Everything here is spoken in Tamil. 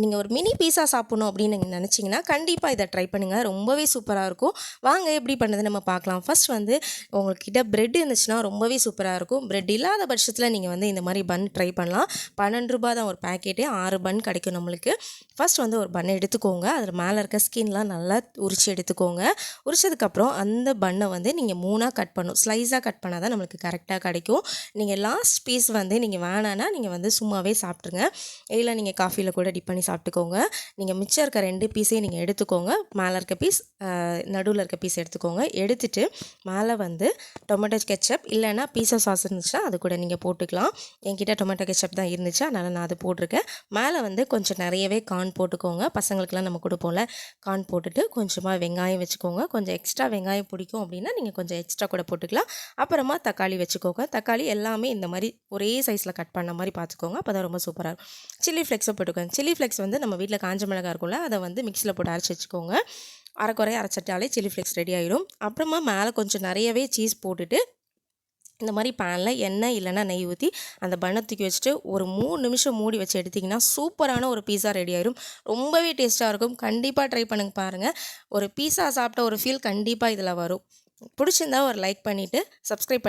நீங்கள் ஒரு மினி பீஸா சாப்பிடணும் அப்படின்னு நீங்கள் நினச்சிங்கன்னா கண்டிப்பாக இதை ட்ரை பண்ணுங்கள் ரொம்பவே சூப்பராக இருக்கும். வாங்க எப்படி பண்ணுறது நம்ம பார்க்கலாம். ஃபர்ஸ்ட் வந்து உங்கள்கிட்ட பிரெட் இருந்துச்சுன்னா ரொம்பவே சூப்பராக இருக்கும். பிரெட் இல்லாத பட்சத்தில் நீங்கள் வந்து இந்த மாதிரி பன் ட்ரை பண்ணலாம். பன்னெண்டு ரூபா தான் ஒரு பேக்கெட்டே ஆறு பன் கிடைக்கும் நம்மளுக்கு. ஃபர்ஸ்ட் வந்து ஒரு பன் எடுத்துக்கோங்க. அதில் மேலே இருக்க ஸ்கின்லாம் நல்லா உரிச்சு எடுத்துக்கோங்க. உரிச்சதுக்கப்புறம் அந்த பன்னை வந்து நீங்கள் மூணாக கட் பண்ணும் ஸ்லைஸாக கட் பண்ணால் தான் நம்மளுக்கு கரெக்டாக கிடைக்கும். நீங்கள் லாஸ்ட் பீஸ் வந்து நீங்கள் வேணான்னா நீங்கள் வந்து சும்மாவே சாப்பிட்ருங்க இல்லை நீங்கள் காஃபியில் கூட டிப் பண்ணி சாப்பிட்டுக்கோங்க. நீங்கள் மிச்சம் இருக்க ரெண்டு பீஸையும் நீங்கள் எடுத்துக்கோங்க. மேலே இருக்க பீஸ் நடுவில் இருக்க பீஸ் எடுத்துக்கோங்க. எடுத்துட்டு மேலே வந்து டொமேட்டோ கெச்சப் இல்லைன்னா பீஸா சாஸ் இருந்துச்சுன்னா அது கூட நீங்கள் போட்டுக்கலாம். என்கிட்ட டொமேட்டோ கெச்சப் தான் இருந்துச்சு. அதனால் நான் அது போட்டிருக்கேன். மேலே வந்து கொஞ்சம் நிறையவே கார்ன் போட்டுக்கோங்க. பசங்களுக்குலாம் நம்ம கொடுப்போம்ல கார்ன் போட்டுட்டு கொஞ்சமாக வெங்காயம் வச்சுக்கோங்க. கொஞ்சம் எக்ஸ்ட்ரா வெங்காயம் பிடிக்கும் அப்படின்னா நீங்கள் கொஞ்சம் எக்ஸ்ட்ரா கூட போட்டுக்கலாம். அப்புறமா தக்காளி வச்சுக்கோங்க. தக்காளி எல்லாமே இந்த மாதிரி ஒரே சைஸில் கட் பண்ண மாதிரி பார்த்துக்கோங்க. அப்போ தான் ரொம்ப சூப்பராக இருக்கும். சில்லி ஃப்ளெக்ஸை போட்டுக்கோங்க. சில்லி ஃப்ளெக்ஸ் வந்து நம்ம வீட்டில் காஞ்ச மிளகா இருக்கும்ல அதை வந்து மிக்சியில் போட்டு அரைச்சி வச்சுக்கோங்க. அரைக்குறைய அரைச்சிட்டாலே சில்லி ஃப்ளெக்ஸ் ரெடி ஆயிடும் அப்புறமா மேலே கொஞ்சம் நிறையவே சீஸ் போட்டுட்டு இந்த மாதிரி பேனில் எண்ணெய் இல்லைன்னா நெய் ஊற்றி அந்த பண்ணை தூக்கி வச்சுட்டு ஒரு மூணு நிமிஷம் மூடி வச்சு எடுத்திங்கன்னா சூப்பரான ஒரு பீஸா ரெடி ஆயிடும் ரொம்பவே டேஸ்ட்டாக இருக்கும். கண்டிப்பாக ட்ரை பண்ணுங்க பாருங்கள் ஒரு பீஸா சாப்பிட்ட ஒரு ஃபீல் கண்டிப்பாக இதில் வரும். பிடிச்சிருந்தா ஒரு லைக் பண்ணிவிட்டு சப்ஸ்கிரைப் பண்ணுங்கள்